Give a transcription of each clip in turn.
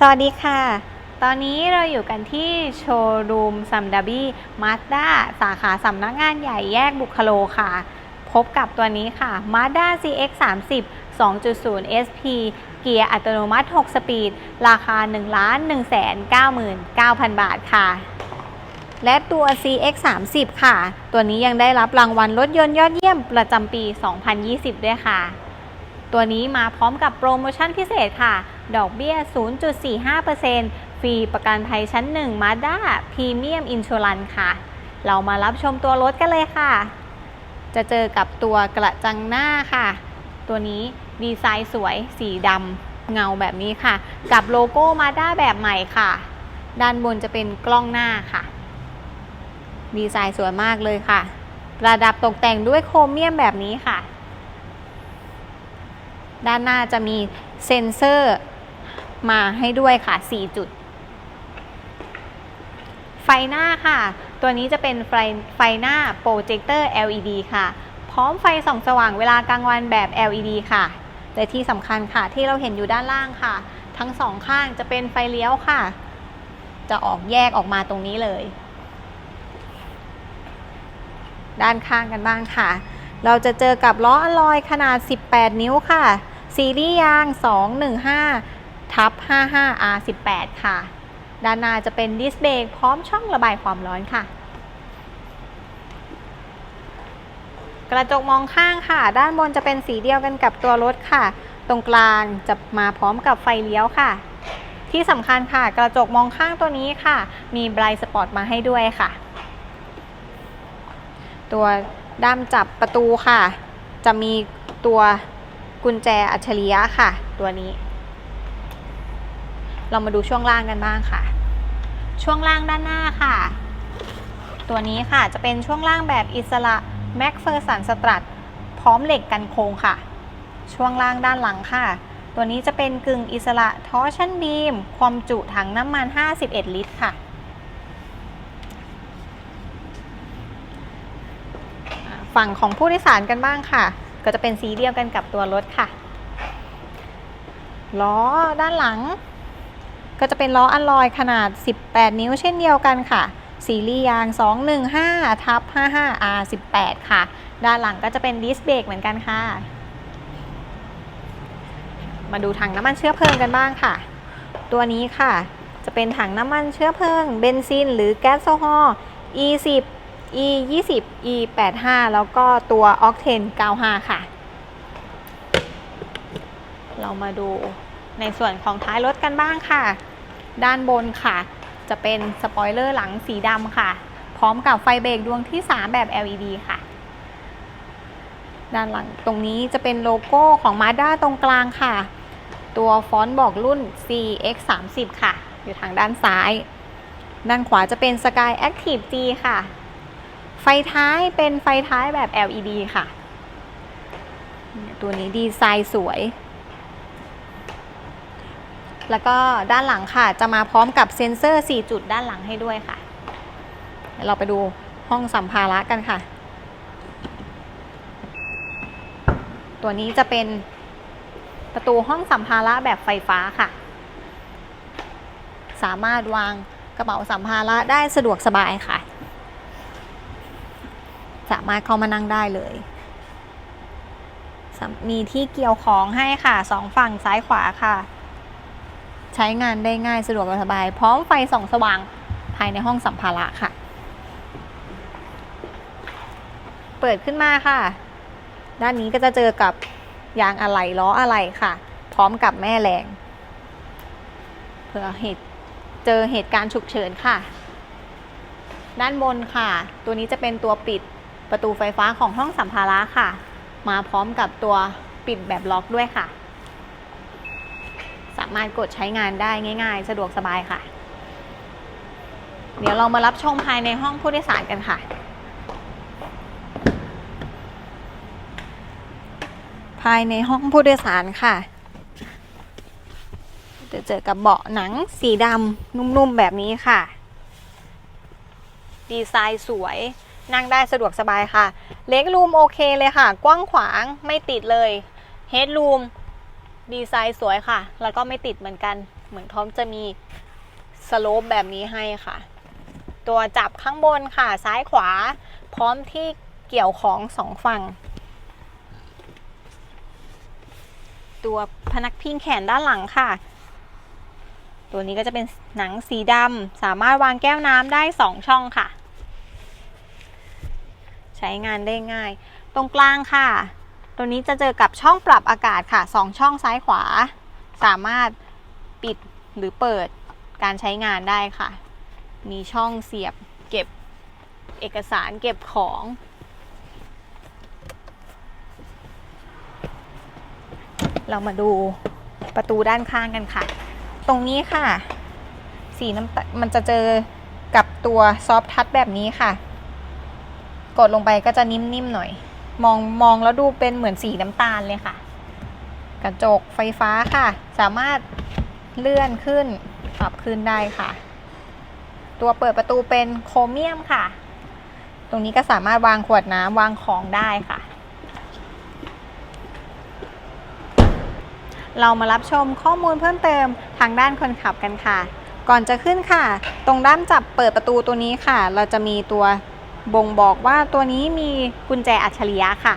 สวัสดีค่ะ ตอนนี้เราอยู่กันที่โชว์รูมซัมดาบี้มาสด้าสาขาสำนักงานใหญ่แยกบุคโลค่ะ พบกับตัวนี้ค่ะ Mazda CX 30 2.0 SP เกียร์อัตโนมัติ 6 สปีด ราคา 1 1 9 9 0 0 0 บาทค่ะ และตัว CX 30ค่ะ ตัวนี้ยังได้รับรางวัลรถยนต์ยอดเยี่ยมประจำปี 2020 ด้วยค่ะ ตัวนี้มาพร้อมกับโปรโมชั่นพิเศษค่ะ ดอกเบี้ย 0.45%ฟรีประกันภัยชั้น 1 Mazda Premium Insurance ค่ะ เรามารับชมตัวรถกันเลยค่ะ จะเจอกับตัวกระจังหน้าค่ะ ตัวนี้ดีไซน์สวยสีดำเงาแบบนี้ค่ะ กับโลโก้ Mazda แบบใหม่ค่ะ ด้านบนจะเป็นกล้องหน้าค่ะ ดีไซน์สวยมากเลยค่ะประดับตกแต่งด้วยโครเมียมแบบนี้ค่ะด้านหน้าจะมีเซ็นเซอร์ มาให้ด้วยค่ะ 4 จุด ไฟหน้าค่ะ ตัวนี้จะเป็นไฟไฟหน้าโปรเจคเตอร์ LED ค่ะ พร้อมไฟส่องสว่างเวลากลางวันแบบ LED ค่ะและที่สำคัญค่ะที่เราเห็นอยู่ด้านล่างค่ะ ทั้งสองข้างจะเป็นไฟเลี้ยวค่ะ จะออกแยกออกมาตรงนี้เลย ด้านข้างกันบ้างค่ะ เราจะเจอกับล้ออลลอยขนาด 18 นิ้วค่ะ ซีรีส์ยาง 215 ทับ 55R18 ค่ะ ด้านหน้าจะเป็นดิสเบรกพร้อมช่องระบายความร้อนค่ะ กระจกมองข้างค่ะ ด้านบนจะเป็นสีเดียวกันกับตัวรถค่ะ ตรงกลางจะมาพร้อมกับไฟเลี้ยวค่ะ ที่สำคัญค่ะ กระจกมองข้างตัวนี้ค่ะ มีไบรท์สปอตมาให้ด้วยค่ะ ตัวด้ามจับประตูค่ะ จะมีตัวกุญแจอัจฉริยะค่ะ ตัวนี้ เรามาดูช่วงล่างกันบ้างค่ะ ช่วงล่างด้านหน้าค่ะ ตัวนี้ค่ะจะเป็นช่วงล่างแบบอิสระแม็กเฟอร์สันสตรัทพร้อมเหล็กกันโค้งค่ะ ช่วงล่างด้านหลังค่ะ ตัวนี้จะเป็นกึ่งอิสระทอชั่นบีม ความจุถังน้ำมัน 51 ลิตรค่ะฝั่งของผู้โดยสารกันบ้างค่ะ ก็จะเป็นสีเดียวกันกับตัวรถค่ะ ล้อด้านหลัง ก็จะเป็นล้ออัลลอยขนาด 18 นิ้วเช่นเดียวกันค่ะซีรีส์ยาง 215ทับ 55R18 ค่ะ ด้านหลังก็จะเป็นดิสเบรกเหมือนกันค่ะ มาดูถังน้ำมันเชื้อเพลิงกันบ้างค่ะ ตัวนี้ค่ะ จะเป็นถังน้ำมันเชื้อเพลิง เบนซิน หรือแก๊สโซฮอล์ E10 E 20 E 85 แล้วก็ตัว Octane 95 ค่ะ เรามาดู ในส่วนของท้ายรถกันบ้างค่ะ ด้านบนค่ะ จะเป็นสปอยเลอร์หลังสีดำค่ะ พร้อมกับไฟเบรกดวงที่ 3 แบบ LED ค่ะ ด้านหลังตรงนี้จะเป็นโลโก้ของ Mazda ตรงกลางค่ะ ตัวฟอนต์บอกรุ่น CX 3 0 ค่ะ อยู่ทางด้านซ้าย ด้านขวาจะเป็น Sky Active G ค่ะ ไฟท้ายเป็นไฟท้ายแบบ LED ค่ะ ตัวนี้ดีไซน์สวย แล้วก็ด้านหลังค่ะ จะมาพร้อมกับเซ็นเซอร์ 4 จุดด้านหลังให้ด้วยค่ะเดี๋ยวเราไปดูห้องสัมภาระกันค่ะ ตัวนี้จะเป็นประตูห้องสัมภาระแบบไฟฟ้าค่ะ สามารถวางกระเป๋าสัมภาระได้สะดวกสบายค่ะ สามารถเข้ามานั่งได้เลย มีที่เกี่ยวของให้ค่ะสองฝั่งซ้ายขวาค่ะ ใช้งานได้ง่ายสะดวกสบาย พร้อมไฟส่องสว่างภายในห้องสัมภาระค่ะ เปิดขึ้นมาค่ะ ด้านนี้ก็จะเจอกับยางอะไหล่ล้ออะไหล่ค่ะ พร้อมกับแม่แรงเผื่อเหตุเจอเหตุการณ์ฉุกเฉินค่ะ ด้านบนค่ะ ตัวนี้จะเป็นตัวปิดประตูไฟฟ้าของห้องสัมภาระค่ะ มาพร้อมกับตัวปิดแบบล็อกด้วยค่ะ สามารถกดใช้งานได้ง่าย ๆ สะดวกสบายค่ะ เดี๋ยวเรามารับชมภายในห้องผู้โดยสารกันค่ะ ภายในห้องผู้โดยสารค่ะจะเจอกับเบาะหนังสีดำนุ่มๆแบบนี้ค่ะ ดีไซน์สวยนั่งได้สะดวกสบายค่ะ เล็กรูมโอเคเลยค่ะ กว้างขวางไม่ติดเลย เฮดรูม ดีไซน์สวยค่ะ แล้วก็ไม่ติดเหมือนกัน เหมือนเขาจะมีสโลปแบบนี้ให้ค่ะ ตัวจับข้างบนค่ะ ซ้ายขวา พร้อมที่เกี่ยวของสองฝั่ง ตัวพนักพิงแขนด้านหลังค่ะ ตัวนี้ก็จะเป็นหนังสีดำสามารถวางแก้วน้ำได้2ช่องค่ะ ใช้งานได้ง่าย ตรงกลางค่ะ ตัวนี้จะเจอกับช่องปรับอากาศค่ะ 2 ช่องซ้ายขวา สามารถปิดหรือเปิดการใช้งานได้ค่ะ มีช่องเสียบเก็บเอกสารเก็บของ เรามาดูประตูด้านข้างกันค่ะ ตรงนี้ค่ะ สีน้ำตามันจะเจอกับตัวซอฟทัชแบบนี้ค่ะ กดลงไปก็จะนิ่มๆหน่อย มองมองแล้วดูเป็นเหมือนสีน้ำตาลเลยค่ะ กระจกไฟฟ้าค่ะ สามารถเลื่อนขึ้นปรับขึ้นได้ค่ะ ตัวเปิดประตูเป็นโครเมียมค่ะ ตรงนี้ก็สามารถวางขวดน้ำวางของได้ค่ะ เรามารับชมข้อมูลเพิ่มเติมทางด้านคนขับกันค่ะ ก่อนจะขึ้นค่ะ ตรงด้านจับเปิดประตูตัวนี้ค่ะ เราจะมีตัว บ่งบอกว่าตัวนี้มีกุญแจอัจฉริยะค่ะ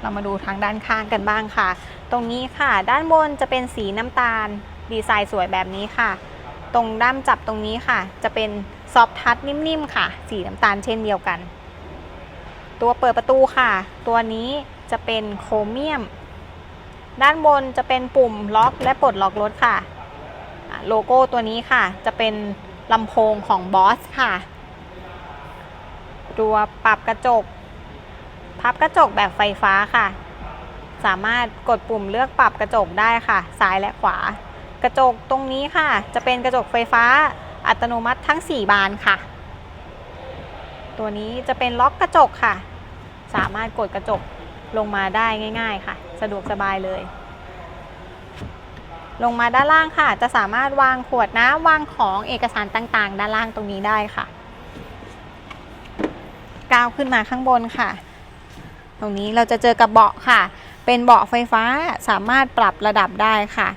เรามาดูทางด้านข้างกันบ้างค่ะ ตรงนี้ค่ะ ด้านบนจะเป็นสีน้ำตาล ดีไซน์สวยแบบนี้ค่ะ ตรงด้ามจับตรงนี้ค่ะ จะเป็นซอฟทัชนิ่มๆค่ะ สีน้ำตาลเช่นเดียวกัน ตัวเปิดประตูค่ะ ตัวนี้จะเป็นโครเมียม ด้านบนจะเป็นปุ่มล็อกและปลดล็อกรถค่ะ โลโก้ตัวนี้ค่ะ จะเป็น ลำโพงของบอสค่ะ ตัวปรับกระจก พับกระจกแบบไฟฟ้าค่ะ สามารถกดปุ่มเลือกปรับกระจกได้ค่ะ ซ้ายและขวา กระจกตรงนี้ค่ะ จะเป็นกระจกไฟฟ้าอัตโนมัติทั้ง 4 บานค่ะ ตัวนี้จะเป็นล็อกกระจกค่ะ สามารถกดกระจกลงมาได้ง่าย ๆ ค่ะ สะดวกสบายเลย ลงมาด้านล่างค่ะ จะสามารถวางขวดน้ำวางของเอกสารต่างๆ ด้านล่างตรงนี้ได้ค่ะ ก้าวขึ้นมาข้างบนค่ะ ตรงนี้เราจะเจอกับเบาะค่ะ เป็นเบาะไฟฟ้าสามารถปรับระดับได้ค่ะ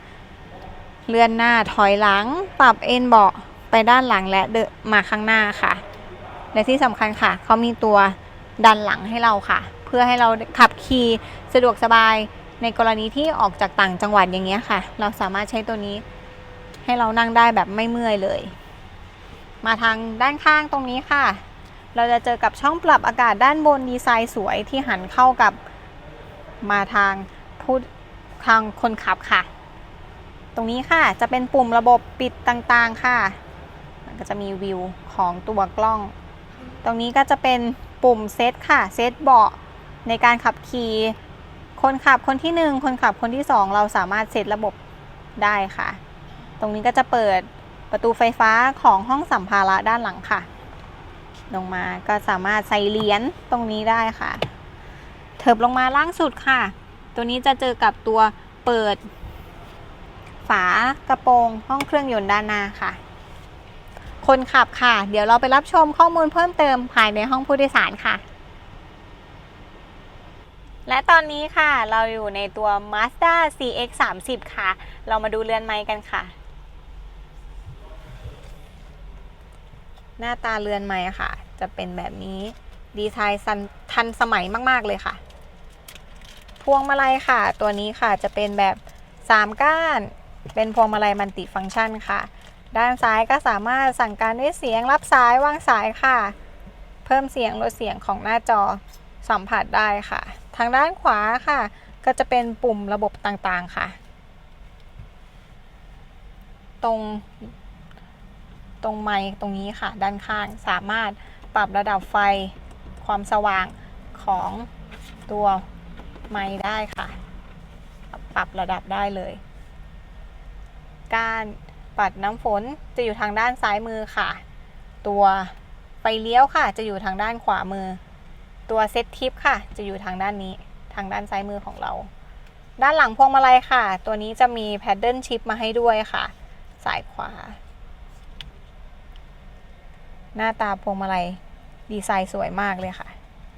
เลื่อนหน้าถอยหลัง ปรับเอ็นเบาะไปด้านหลังและเดมาข้างหน้าค่ะ และที่สำคัญค่ะเขามีตัวดันหลังให้เราค่ะ เพื่อให้เราขับขี่สะดวกสบาย ในกรณีที่ออกจากต่างจังหวัดอย่างเงี้ยค่ะ เราสามารถใช้ตัวนี้ให้เรานั่งได้แบบไม่เมื่อยเลย มาทางด้านข้างตรงนี้ค่ะ เราจะเจอกับช่องปรับอากาศด้านบนดีไซน์สวยที่หันเข้ากับมาทางผู้ทางคนขับค่ะ ตรงนี้ค่ะจะเป็นปุ่มระบบปิดต่างๆค่ะ มันก็จะมีวิวของตัวกล้อง ตรงนี้ก็จะเป็นปุ่มเซตค่ะ เซตเบาะในการขับขี่ คนขับคนที่ 1 คนขับคนที่ 2 เราสามารถเซตระบบได้ค่ะ ตรงนี้ก็จะเปิดประตูไฟฟ้าของห้องสัมภาระด้านหลังค่ะ ลงมาก็สามารถใส่เหรียญตรงนี้ได้ค่ะ เถิบลงมาล่างสุดค่ะ ตัวนี้จะเจอกับตัวเปิด ฝากระโปรงห้องเครื่องยนต์ด้านหน้าค่ะ คนขับค่ะ เดี๋ยวเราไปรับชมข้อมูลเพิ่มเติมภายในห้องผู้โดยสารค่ะ และตอนนี้ค่ะเราอยู่ในตัว Mazda CX 3 0ค่ะ เรามาดูเรือนไม้กันค่ะ หน้าตาเรือนไม้ค่ะ จะเป็นแบบนี้ดีไซน์ทันสมัยมาก ๆ เลยค่ะ พวงมาลัยค่ะ ตัวนี้ค่ะจะเป็นแบบ 3 ก้าน เป็นพวงมาลัยมัลติฟังก์ชันค่ะ ด้านซ้ายก็สามารถสั่งการด้วยเสียงรับสายวางสายค่ะ เพิ่มเสียงลดเสียงของหน้าจอสัมผัสได้ค่ะ ทางด้านขวาค่ะ ก็จะเป็นปุ่มระบบต่างๆค่ะ ตรงตรงไมค์ตรงนี้ค่ะ ด้านข้างสามารถปรับระดับไฟความสว่างของตัวไมค์ได้ค่ะ ปรับระดับได้เลย การปัดน้ำฝนจะอยู่ทางด้านซ้ายมือค่ะ ตัวไฟเลี้ยวค่ะ จะอยู่ทางด้านขวามือ ตัวเซตทิปค่ะ จะอยู่ทางด้านนี้ทางด้านซ้ายมือของเรา ด้านหลังพวงมาลัยค่ะ ตัวนี้จะมีแพดเดิลชิปมาให้ด้วยค่ะสายขวา หน้าตาพวงมาลัยดีไซน์สวยมากเลยค่ะ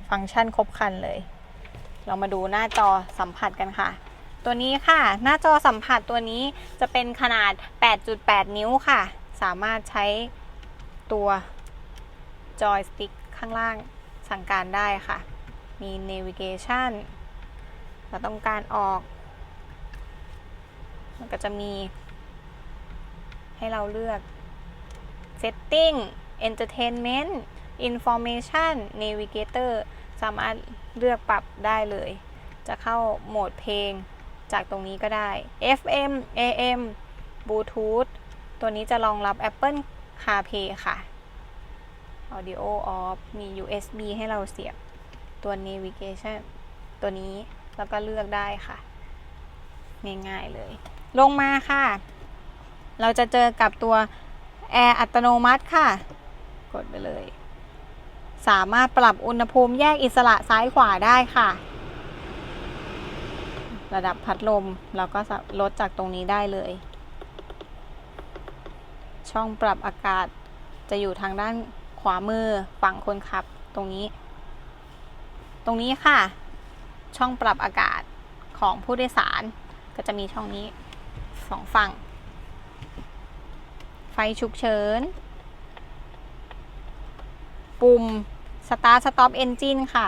ฟังก์ชันครบครันเลย เรามาดูหน้าจอสัมผัสกันค่ะ ตัวนี้ค่ะ หน้าจอสัมผัสตัวนี้จะเป็นขนาด 8.8 นิ้วค่ะ สามารถใช้ตัวจอยสติ๊กข้างล่าง สั่งการได้ค่ะ มี navigation เราต้องการออก มันก็จะมี ให้เราเลือก setting entertainment information navigator สามารถเลือกปรับได้เลย จะเข้าโหมดเพลงจากตรงนี้ก็ได้ FM AM Bluetooth ตัวนี้จะรองรับ Apple CarPlay ค่ะ Audio off มี USB ให้เราเสียบตัว navigation ตัวนี้แล้วก็เลือกได้ค่ะ ง่ายๆเลย ลงมาค่ะ เราจะเจอกับตัวแอร์อัตโนมัติค่ะ กดไปเลย สามารถปรับอุณหภูมิแยกอิสระซ้ายขวาได้ค่ะ ระดับพัดลมเราก็ลดจากตรงนี้ได้เลย ช่องปรับอากาศจะอยู่ทางด้าน วามือฝั่งคนขับตรงนี้ ตรงนี้ค่ะ ช่องปรับอากาศของผู้โดยสาร ก็จะมีช่องนี้สองฝั่ง ไฟฉุกเฉิน ปุ่ม Start Stop Engine ค่ะ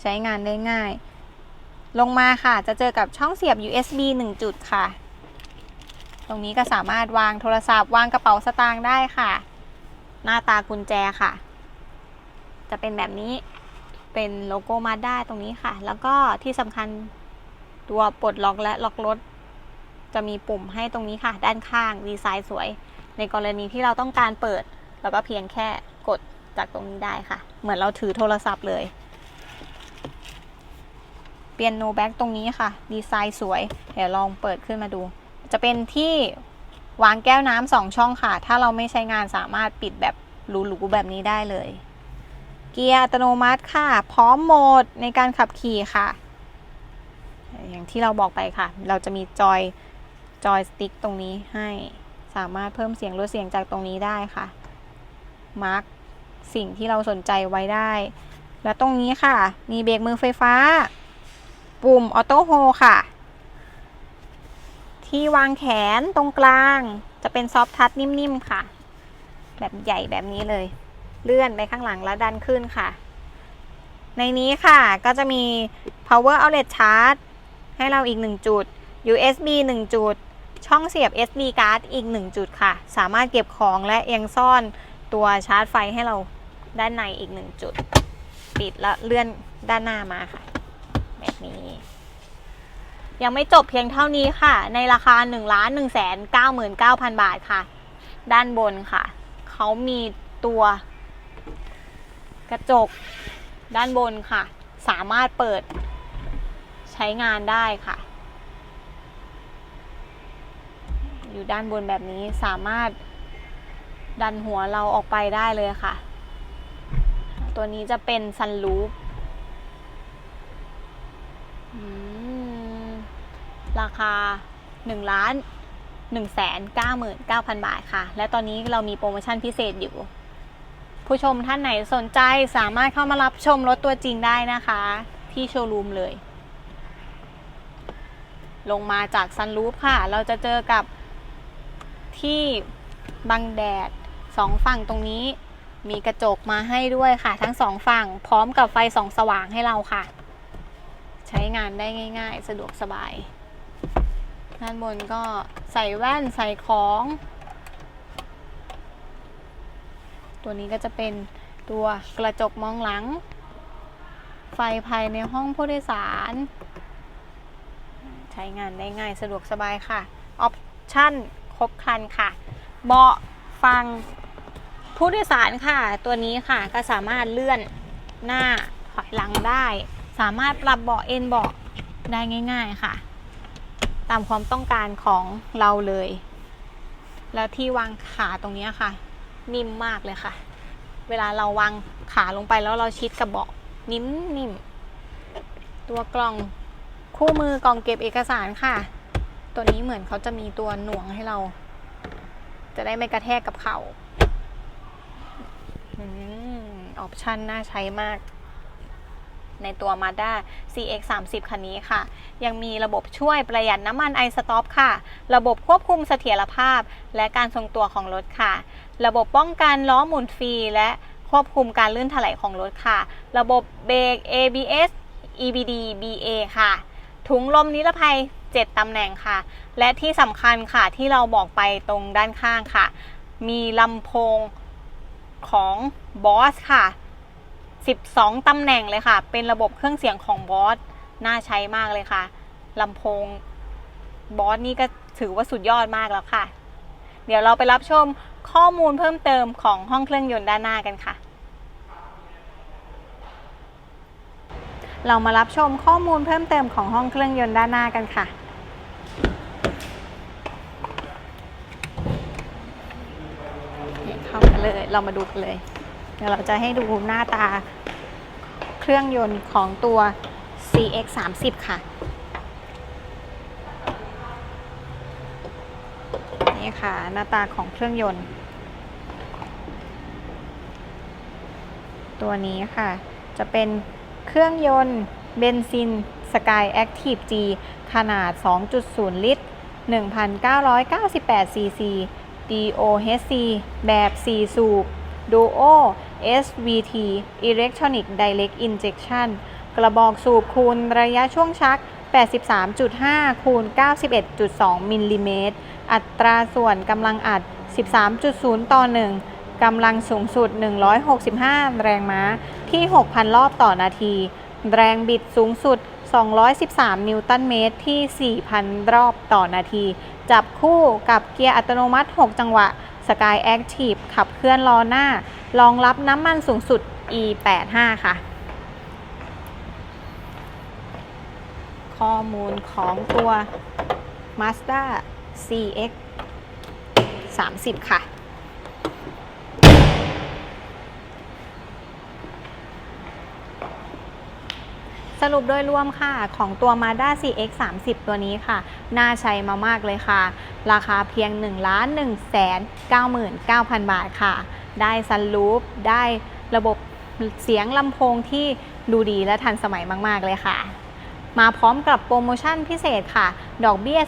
ใช้งานได้ง่าย ลงมาค่ะจะเจอกับช่องเสียบ USB 1 จุดค่ะ ตรงนี้ก็สามารถวางโทรศัพท์ วางกระเป๋าสตางค์ได้ค่ะ หน้าตากุญแจค่ะ จะเป็นแบบนี้เป็นโลโก้มาด้าตรงนี้ค่ะ แล้วก็ที่สำคัญตัวปลดล็อกและล็อกรถ จะมีปุ่มให้ตรงนี้ค่ะ ด้านข้างดีไซน์สวย ในกรณีที่เราต้องการเปิดเราก็เพียงแค่กดจากตรงนี้ได้ค่ะ เหมือนเราถือโทรศัพท์เลย เปลี่ยนโนแบ็กตรงนี้ค่ะ ดีไซน์สวย เดี๋ยวลองเปิดขึ้นมาดู จะเป็นที่ วางแก้วน้ำสองช่องค่ะ ถ้าเราไม่ใช้งานสามารถปิดแบบหรูๆแบบนี้ได้เลย เกียร์อัตโนมัติค่ะ พร้อมโหมดในการขับขี่ค่ะ อย่างที่เราบอกไปค่ะ เราจะมีจอยจอยสติ๊กตรงนี้ให้สามารถเพิ่มเสียงลดเสียงจากตรงนี้ได้ค่ะ มาร์กสิ่งที่เราสนใจไว้ได้ แล้วตรงนี้ค่ะ มีเบรกมือไฟฟ้า ปุ่มออโต้โฮค่ะ ที่วางแขนตรงกลางจะเป็นซอฟทัชนิ่มๆค่ะ แบบใหญ่แบบนี้เลย เลื่อนไปข้างหลังแล้วดันขึ้นค่ะ ในนี้ค่ะก็จะมี power outlet charge ให้เราอีก 1 จุด USB 1 จุด ช่องเสียบ SD card อีก 1 จุดค่ะ สามารถเก็บของและยังซ่อนตัวชาร์จไฟให้เราด้านในอีก 1 จุด ปิดแล้วเลื่อนด้านหน้ามาค่ะ แบบนี้ ยังไม่จบเพียงเท่านี้ค่ะ ในราคา 1 1 9 9 9 0 0 บาทค่ะ ด้านบนค่ะ เขามีตัวกระจกด้านบนค่ะ สามารถเปิดใช้งานได้ค่ะ อยู่ด้านบนแบบนี้สามารถดันหัวเราออกไปได้เลยค่ะ ตัวนี้จะเป็นซันลูป ราคา1ล้าน1แสน99,000 บาทค่ะ และตอนนี้เรามีโปรโมชั่นพิเศษอยู่ ผู้ชมท่านไหนสนใจสามารถเข้ามารับชมรถตัวจริงได้นะคะ ที่โชว์รูมเลย ลงมาจากซันรูฟค่ะ เราจะเจอกับที่บังแดดสองฝั่งตรงนี้มีกระจกมาให้ด้วยค่ะ ทั้งสองฝั่งพร้อมกับไฟส่องสว่างให้เราค่ะ ใช้งานได้ง่าย ๆ สะดวกสบาย ด้านบนก็ใส่แว่นใส่ของ ตัวนี้ก็จะเป็นตัวกระจกมองหลัง ไฟภายในห้องผู้โดยสาร ใช้งานได้ง่ายสะดวกสบายค่ะ ออปชั่นครบครันค่ะ เบาะฟังผู้โดยสารค่ะ ตัวนี้ค่ะก็สามารถเลื่อนหน้าถอยหลังได้ สามารถปรับเบาะเอนเบาะได้ง่าย ๆ ค่ะ ตามความต้องการของเราเลย แล้วที่วางขาตรงนี้ค่ะ นิ่มมากเลยค่ะ เวลาเราวางขาลงไปแล้วเราชิดกับเบาะนิ่มนิ่มตัวกล่องคู่มือกล่องเก็บเอกสารค่ะ ตัวนี้เหมือนเขาจะมีตัวหน่วงให้เรา จะได้ไม่กระแทกกับเขา่าออปชันน่าใช้มาก ในตัว Mazda CX 30คันนี้ค่ะ ยังมีระบบช่วยประหยัดน้ำมันไอสต็อปค่ะ ระบบควบคุมเสถียรภาพ และการทรงตัวของรถค่ะ ระบบป้องกันล้อหมุนฟรี และควบคุมการลื่นถลายของรถค่ะ ระบบเบรก ABS EBD BA ค่ะ ถุงลมนิรภัย 7 ตำแหน่งค่ะ และที่สำคัญค่ะที่เราบอกไปตรงด้านข้างค่ะ มีลำโพงของบอสค่ะ 12 ตำแหน่งเลยค่ะ เป็นระบบเครื่องเสียงของบอสน่าใช้มากเลยค่ะลำโพงบอสนี่ก็ถือว่าสุดยอดมากแล้วค่ะ เดี๋ยวเราไปรับชมข้อมูลเพิ่มเติมของห้องเครื่องยนต์ด้านหน้ากันค่ะ เรามารับชมข้อมูลเพิ่มเติมของห้องเครื่องยนต์ด้านหน้ากันค่ะเข้ามาเลย เรามาดูกันเลย เดี๋ยวเราจะให้ดูหน้าตาเครื่องยนต์ของตัว CX 30ค่ะ นี่ค่ะหน้าตาของเครื่องยนต์ ตัวนี้ค่ะ จะเป็นเครื่องยนต์เบนซิน Sky Active G ขนาด 2.0 ลิตร 1,998 cc DOHC แบบ 4 สูบ Duo SVT Electronic Direct Injection กระบอกสูบคูณระยะช่วงชัก 83.5 คูณ 91.2 มิลลิเมตร อัตราส่วนกำลังอัด 13.0 ต่อ 1 กำลังสูงสุด 165 แรงม้าที่ 6,000 รอบต่อนาที แรงบิดสูงสุด 213 นิวตันเมตรที่ 4,000 รอบต่อนาที จับคู่กับเกียร์อัตโนมัติ 6 จังหวะ Sky Active ขับเคลื่อนล้อหน้ารองรับน้ำมันสูงสุด E85 ค่ะ ข้อมูลของตัว Mazda CX 30 ค่ะ สรุปโดยรวมค่ะ ของตัว Mazda CX 30ตัวนี้ค่ะ น่าใช้มามากเลยค่ะ ราคาเพียง 1 1 9 9 0 0 0 บาทค่ะ ได้ซันรูฟได้ระบบเสียงลำโพงที่ดูดีและทันสมัยมาก ๆ เลยค่ะ มาพร้อมกับโปรโมชั่นพิเศษค่ะ ดอกเบี้ย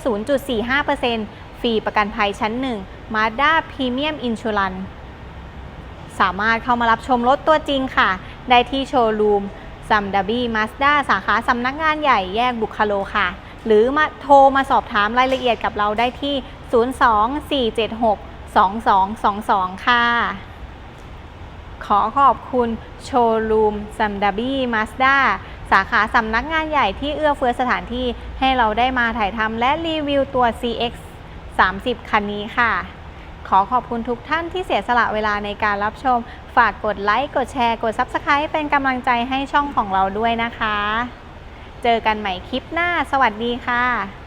0.45%ฟรีประกันภัยชั้น 1 Mazda Premium Insurance สามารถเข้ามารับชมรถตัวจริงค่ะ ได้ที่โชว์รูม ซัมดับบี้มาสด้าสาขาสำนักงานใหญ่แยกบุคโลค่ะ หรือมาโทรมาสอบถามรายละเอียดกับเราได้ที่ 02-476-2222 ค่ะ ขอขอบคุณโชว์รูมซัมดับบี้มาสด้าสาขาสำนักงานใหญ่ที่เอื้อเฟื้อสถานที่ให้เราได้มาถ่ายทำและรีวิวตัว CX 30 คันนี้ค่ะ ขอขอบคุณทุกท่านที่เสียสละเวลาในการรับชม ฝากกดไลค์ กดแชร์ กด Subscribe เป็นกำลังใจให้ช่องของเราด้วยนะคะ เจอกันใหม่คลิปหน้า สวัสดีค่ะ